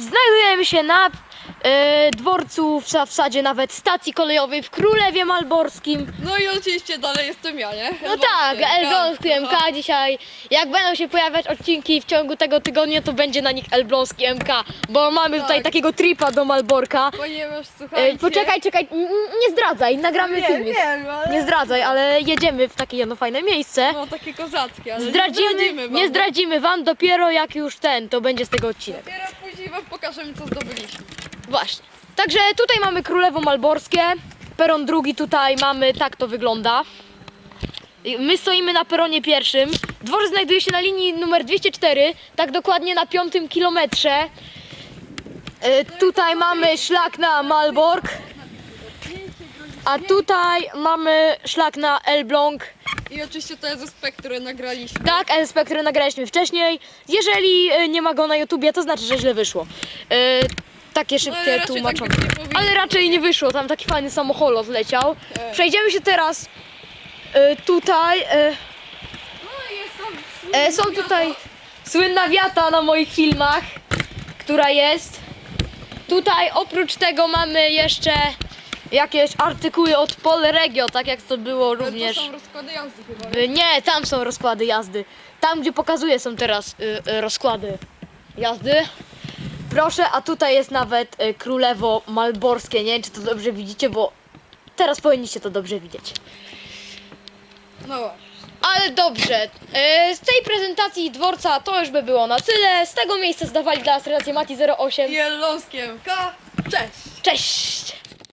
Znajdujemy się na e, dworcu, w, w zasadzie nawet stacji kolejowej w Królewie Malborskim. No i oczywiście dalej jestem ja, nie? No tak, Elbląski MK dzisiaj. Jak będą się pojawiać odcinki w ciągu tego tygodnia, to będzie na nich Elbląski MK, bo mamy tutaj Tak. takiego tripa do Malborka. Ponieważ słuchajcie... E, poczekaj, czekaj, n- n- nie zdradzaj, nagramy Nie, filmik. wiem, ale... Nie zdradzaj, ale jedziemy w takie jedno fajne miejsce. No takie kozackie, ale Zdradzimy, nie zdradzimy wam. nie zdradzimy wam dopiero jak już ten, to będzie z tego odcinek. Dopiero później wam pokażemy co zdobyliśmy. Właśnie. Także tutaj mamy Królewo Malborskie, peron drugi tutaj mamy, tak to wygląda. I My stoimy na peronie pierwszym. Dworzec znajduje się na linii numer 204, tak dokładnie na piątym kilometrze. E, Tutaj mamy szlak na Malbork, a tutaj mamy szlak na Elbląg. I oczywiście to jest aspekt, który nagraliśmy. Tak, LSP, który nagraliśmy wcześniej. Jeżeli e, nie ma go na YouTubie, to znaczy, że źle wyszło. E, takie No, ale szybkie raczej tak być nie powinno. Ale raczej nie wyszło, tam taki fajny samochód leciał. E. Przejdziemy się teraz e, tutaj. E, No i jest tam... e, są tutaj słynna wiata na moich filmach, która jest. Tutaj oprócz tego mamy jeszcze jakieś artykuły od Polregio, tak jak to było również. To są rozkłady jazdy chyba. Y, Nie, tam są rozkłady jazdy. Tam, gdzie pokazuję, są teraz y, y, rozkłady jazdy. Proszę, a tutaj jest nawet y, Królewo Malborskie. Nie wiem, czy to dobrze widzicie, bo teraz powinniście to dobrze widzieć. No właśnie. Ale dobrze, y, z tej prezentacji dworca to już by było na tyle. Z tego miejsca zdawali dla nas relację Mati 08. Jelonskie MK. Cześć! Cześć!